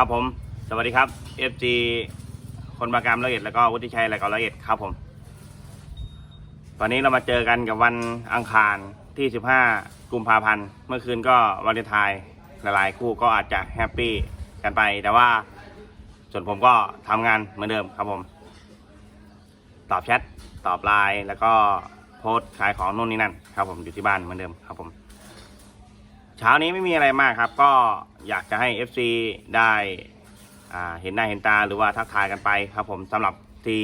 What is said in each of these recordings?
ครับผมสวัสดีครับ FG คนบางกรรมละเอียดแล้วก็วุฒิชัยแล้วก็ละเอียดครับผมวันนี้เรามาเจอกันกับวันอังคารที่ 15 กุมภาพันธ์เมื่อคืนก็วันเลนไทน์หลายๆคู่ก็อาจจะแฮปปี้กันไป แต่ว่าส่วนผมก็ทำงานเหมือนเดิมครับผม ตอบแชทตอบไลน์แล้วก็โพสต์ขายของนู่นนี่นั่นครับผมอยู่ที่บ้านเหมือนเดิมครับผม เช้านี้ไม่มีอะไรมากครับ ก็อยากจะให้ FC ได้อ่าเห็นหน้าเห็นตาหรือว่าทักทายกันไปครับผมสำหรับที่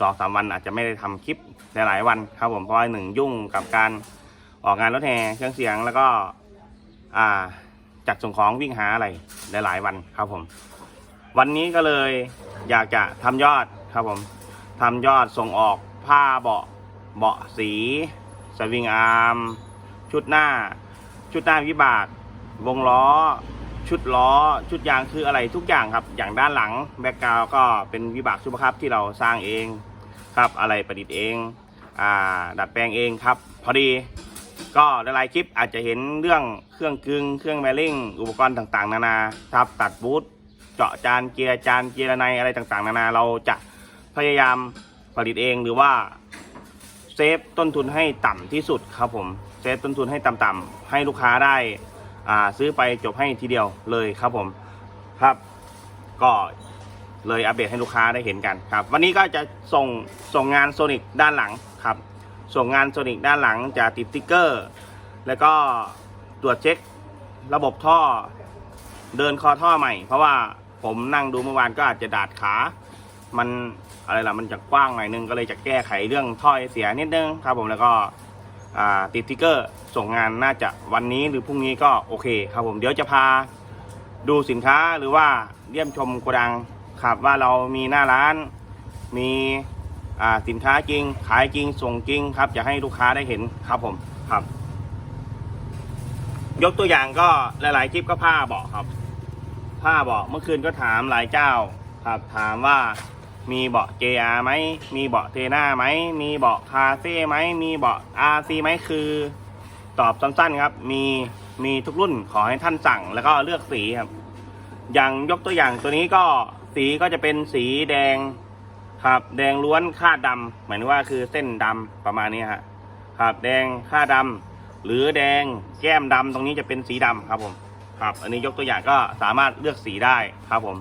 สองสามวันอาจจะไม่ได้ทำคลิปหลายๆวันครับผมเพราะหนึ่งยุ่งกับการออกงานรถแห่เครื่องเสียงแล้วก็อ่าจัดส่งของวิ่งหาอะไรหลายๆวันครับผม วันนี้ก็เลยอยากจะทำยอดครับผมทำยอดส่งออกผ้าเบาะเบาะสีสวิงอาร์มชุดหน้า ชุดหน้าวิบาก วงล้อ ชุดล้อ ชุดยางคืออะไรทุกอย่างครับ อย่างด้านหลังแบ็กกราวก็เป็นวิบากซูเปอร์คัพที่เราสร้างเองครับอะไรประดิษฐ์เองอ่าดัดแปลงเองครับ พอดีก็หลายๆคลิปอาจจะเห็นเรื่องเครื่องกึงเครื่องแมริ่งอุปกรณ์ต่างๆ นานาครับตัดบูทเจาะจานเกียร์จานเกียร์ในอะไรต่างๆ นานาเราจะพยายามผลิตเองหรือว่า เซฟต้นทุนให้ต่ำที่สุดครับผมเซฟต้นทุนให้ต่ำๆให้ลูกค้าได้อ่าซื้อไปจบให้ทีเดียวเลยครับผมครับ ก็เลยอัปเดตให้ลูกค้าได้เห็นกันครับ วันนี้ก็จะส่งส่งงานโซนิกด้านหลังครับ ส่งงานโซนิกด้านหลังจะติดสติ๊กเกอร์ แล้วก็ตรวจเช็คระบบท่อเดินคอท่อใหม่ เพราะว่าผมนั่งดูเมื่อวานก็อาจจะดาดขา มันอะไรล่ะมันจะกว้างหน่อยนึงก็เลยจะแก้ไขเรื่องท่อไอเสียนิดนึงครับผมแล้วก็ติดติ๊กเกอร์ส่งงานน่าจะวันนี้หรือพรุ่งนี้ก็โอเคครับผมเดี๋ยวจะพาดูสินค้าหรือว่าเยี่ยมชมโกดังครับว่าเรามีหน้าร้าน มีสินค้าจริง ขายจริงส่งจริงครับจะให้ลูกค้าได้เห็นครับผมครับ ยกตัวอย่างก็หลาย ๆ คลิปก็ผ้าเบาะครับ ผ้าเบาะเมื่อคืนก็ถามหลายเจ้าครับถามว่า มีเบาะ JR ไหม มีเบาะเทน่าไหม มีเบาะคาเฟ่ไหม มีเบาะ RC ไหมคือ ตอบสั้นๆครับ มีมีทุกรุ่นขอให้ท่านสั่งแล้วก็เลือกสีครับ อย่างยกตัวอย่างตัวนี้ก็สีก็จะเป็นสีแดงครับ แดงล้วนคาดดำหมายถึงว่าคือเส้นดำประมาณนี้ฮะครับ แดงคาดดำหรือแดงแก้มดำตรงนี้จะเป็นสีดำครับผมครับ อันนี้ยกตัวอย่างก็สามารถเลือกสีได้ครับผม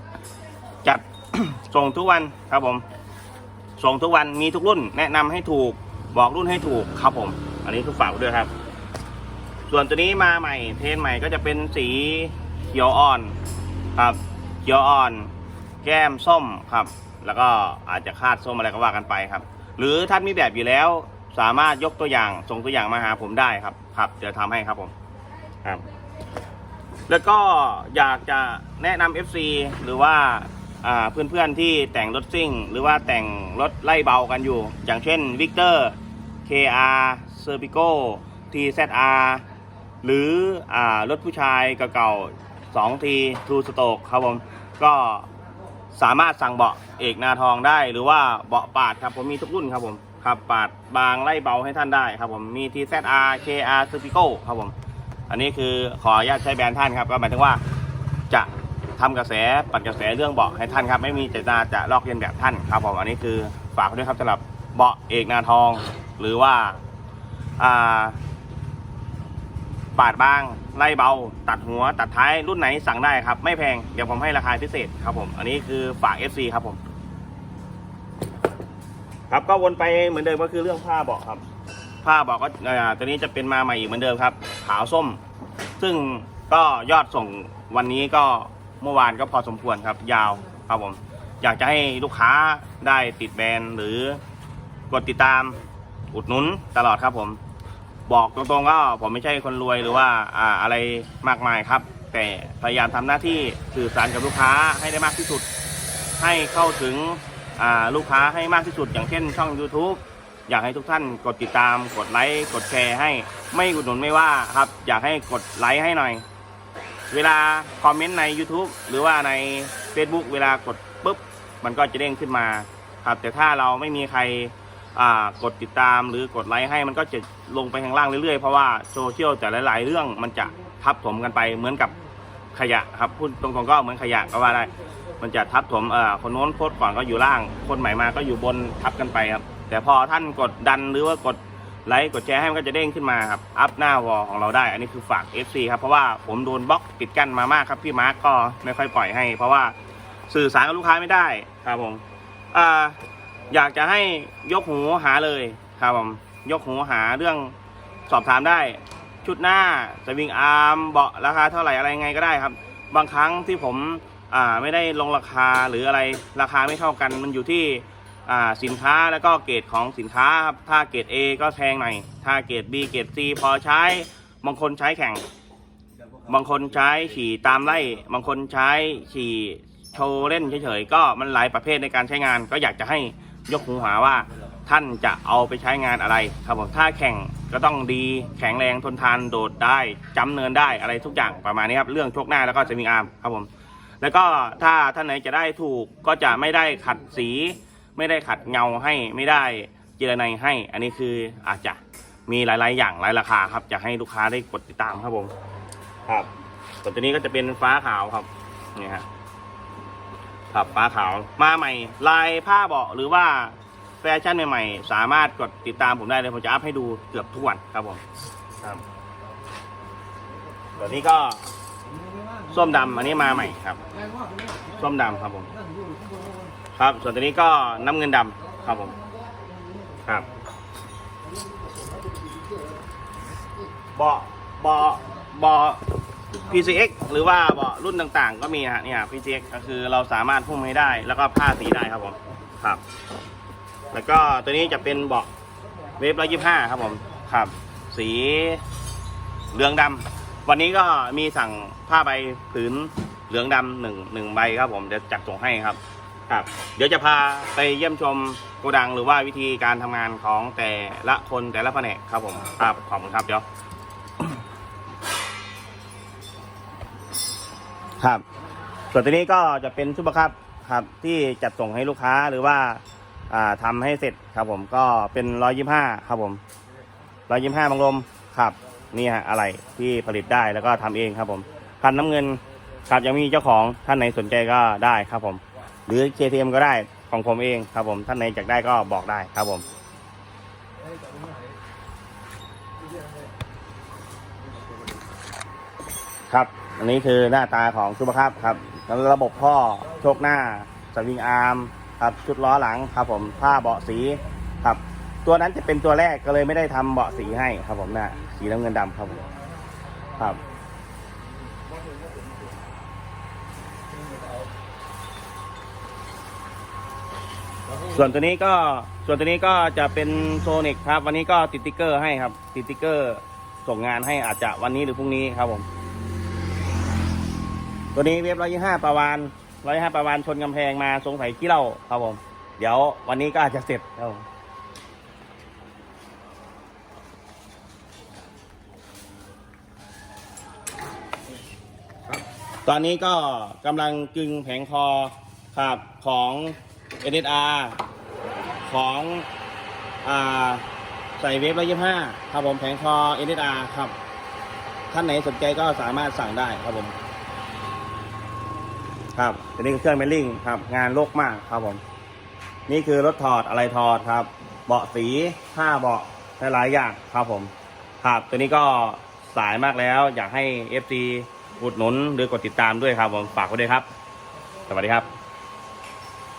จัด ส่งทุกวันครับผม ส่งทุกวันมีทุกรุ่น แนะนำให้ถูกบอกรุ่นให้ถูกครับผม อันนี้คือฝากไว้ด้วยครับ ส่วนตัวนี้มาใหม่ เทนใหม่ก็จะเป็นสีเขียวอ่อนครับเขียวอ่อน แก้มส้มครับ แล้วก็อาจจะคาดส้มอะไรก็ว่ากันไปครับ หรือท่านมีแบบอยู่แล้วสามารถยกตัวอย่างส่งตัวอย่างมาหาผมได้ครับครับเดี๋ยวทำให้ครับผมครับ แล้วก็อยากจะแนะนำ FC หรือว่า เพื่อนๆที่แต่งรถซิ่ง หรือว่าแต่งรถไล่เบากันอยู่ อย่างเช่น Victor KR Serpico TZR หรืออรถผู้ชายเก่าๆ2 t True Stock ครับผม ก็สามารถสั่งเบาะเอกนาทองได้ หรือว่าเบาะปาดครับผมมีทุกรุ่นครับผมครับปาดบางไล่เบาให้ท่านได้ครับผมมี TZR KR Serpico ครับผม อันนี้คือขออนุญาตใช้แบรนด์ท่านครับ ก็หมายถึงว่าจะ ทำกระแสปั่นกระแสเรื่องเบาะให้ท่านครับ ไม่มีเจตนาจะลอกเลียนแบบท่านครับผมอันนี้คือฝากด้วยครับสำหรับเบาะเอกนาทอง หรือว่าอ่าปาดบางไล่เบา ตัดหัว ตัดท้ายรุ่นไหนสั่งได้ครับ ไม่แพงเดี๋ยวผมให้ราคาพิเศษครับผม อันนี้คือฝาก FC ครับผม ครับก็วนไปเหมือนเดิมก็คือเรื่องผ้าเบาะครับ ผ้าเบาะก็เอ่ตัวนี้จะเป็นมาใหม่อีกเหมือนเดิมครับ ขาวส้ม ซึ่งก็ยอดส่งวันนี้ก็ เมื่อวานก็พอสมควรครับ ยาวครับผม อยากจะให้ลูกค้าได้ติดแบรนด์หรือกดติดตามอุดหนุนตลอดครับผม บอกตรงๆก็ผมไม่ใช่คนรวยหรือว่าอ่าอะไรมากมายครับ แต่พยายามทำหน้าที่สื่อสารกับลูกค้าให้ได้มากที่สุด ให้เข้าถึงอ่าลูกค้าให้มากที่สุด อย่างเช่นช่อง YouTube อยากให้ทุกท่านกดติดตาม กดไลค์ กดแชร์ให้ไม่อุดหนุนไม่ว่าครับ อยากให้กดไลค์ให้หน่อย เวลาคอมเมนต์ใน YouTube หรือว่าใน Facebook เวลากดปุ๊บ มันก็จะเด้งขึ้นมาครับแต่ถ้าเราไม่มีใครกดติดตามหรือกดไลค์ให้มันก็จะลงไปข้างล่างเรื่อยๆ เพราะว่าโซเชียลแต่หลายๆเรื่องมันจะทับถมกันไปเหมือนกับขยะครับพูดตรงๆก็เหมือนขยะก็ว่าได้ มันจะทับถมคนโน้นโพสต์ก่อนก็อยู่ล่าง คนใหม่มาก็อยู่บนทับกันไปครับแต่พอท่านกดดันหรือว่ากด ไลค์กดแชร์ให้มันก็จะเด้งขึ้นมาครับ อัพหน้าวอลของเราได้ อันนี้คือฝาก FC ครับ เพราะว่าผมโดนบล็อกปิดกั้นมามากครับ พี่มาร์กก็ไม่ค่อยปล่อยให้ เพราะว่าสื่อสารกับลูกค้าไม่ได้ครับผมออยากจะให้ยกหูหาเลยครับผม ยกหูหาเรื่องสอบถามได้ ชุดหน้าสวิงอาร์มเบาะราคาเท่าไหร่อะไรไงก็ได้ครับ บางครั้งที่ผมไม่ได้ลงราคาหรืออะไรราคาไม่เท่ากันมันอยู่ที่ อ่าสินค้าแล้วก็เกรดของสินค้าครับถ้าเกรด A ก็แพงหน่อยถ้าเกรด B เกรด C พอใช้บางคนใช้แข่ง บางคนใช้ขี่ตามไล่บางคนใช้ขี่โชว์เล่นเฉยๆก็มันหลายประเภทในการใช้งาน ก็อยากจะให้ยกหูหาว่าท่านจะเอาไปใช้งานอะไรครับผมถ้าแข่งก็ต้องดีแข็งแรงทนทานโดดได้จำเนินได้อะไรทุกอย่างประมาณนี้ครับเรื่องชกหน้าแล้วก็สวิงอาร์มครับผมแล้วก็ถ้าท่านไหนจะได้ถูกก็จะไม่ได้ขัดสี ไม่ได้ขัดเงาให้ไม่ได้เจรไนให้ อันนี้คืออาจจะมีหลาย ๆ อย่างหลายราคาครับจะให้ลูกค้าได้กดติดตามครับผม ครับส่วนตัวนี้ก็จะเป็นฟ้าขาวครับนี่ฮะครับฟ้าขาวมาใหม่ ลายผ้าเบาะหรือว่าแฟชั่นใหม่ ๆ สามารถกดติดตามผมได้เลยผมจะอัพให้ดูเกือบทุกวันครับผมครับตัวนี้ก็ส้มดำอันนี้มาใหม่ครับ ส้มดำครับผม ครับ ส่วนตัวนี้ก็น้ำเงินดำครับผมครับเบาะเบาะเบาะ PCX หรือว่าเบาะรุ่นต่างๆ ก็มีนะฮะเนี่ย PCX ก็คือเราสามารถพุ่มให้ได้ แล้วก็ผ้าสีได้ครับผมครับ แล้วก็ตัวนี้จะเป็นเบาะเวฟร้อยยี่ห้าครับผมครับ สีเหลืองดำวันนี้ก็มีสั่งผ้าใบผืนเหลืองดำหนึ่งหนึ่งใบครับผมเดี๋ยวจัดส่งให้ครับ ครับ เดี๋ยวจะพาไปเยี่ยมชมโกดังหรือว่าวิธีการทำงานของแต่ละคนแต่ละแผนกครับผมครับขอบคุณครับเดี๋ยว ครับ ส่วนตัวนี้ก็จะเป็นซุปเปอร์คัพครับ ที่จัดส่งให้ลูกค้าหรือว่าอ่าทำให้เสร็จครับผมก็เป็นร้อยยี่ห้าครับผมร้อยยี่ห้าบังลมครับนี่ฮะอะไรที่ผลิตได้แล้วก็ทำเองครับผมคันน้ำเงินครับยังมีเจ้าของท่านไหนสนใจก็ได้ครับผม หรือ KTM ก็ได้ของผมเองครับผมท่านไหนอยากได้ก็บอกได้ครับผมครับ อันนี้คือหน้าตาของซูเปอร์คัพครับแล้วระบบท่อโชคหน้าสวิงอาร์มครับชุดล้อหลังครับ ผมผ้าเบาะสีครับ ตัวนั้นจะเป็นตัวแรกก็เลยไม่ได้ทำเบาะสีให้ครับผมน้าสีน้ำเงินดำครับผมครับ ส่วนตัวนี้ก็ส่วนตัวนี้ก็จะเป็นโซนิกครับ วันนี้ก็ติดติ๊กเกอร์ให้ครับ ติดติ๊กเกอร์ส่งงานให้อาจจะวันนี้หรือพรุ่งนี้ครับผม ตัวนี้เว็บร้อยยี่ห้าประวานร้อยห้าประวานชนกำแพงมาสงสัยขี้เหล้าครับผม เดี๋ยววันนี้ก็อาจจะเสร็จครับผมตอนนี้ก็กำลังกึงแผงคอครับของ NSR ของอ่าใส่เวฟร้อยยี่ห้าครับผมแผงคอ NSR ครับ ท่านไหนสนใจก็สามารถสั่งได้ครับผม ครับอันนี้เครื่องเมลลิ่งครับ งานโลกมากครับผม นี่คือรถถอดอะไรถอดครับ เบาะสีผ้าเบาะหลายอย่างครับผม ครับตัวนี้ก็สายมากแล้ว อยากให้ FC อุดหนุนหรือกดติดตามด้วยครับผมฝากไว้ด้วยครับ สวัสดีครับ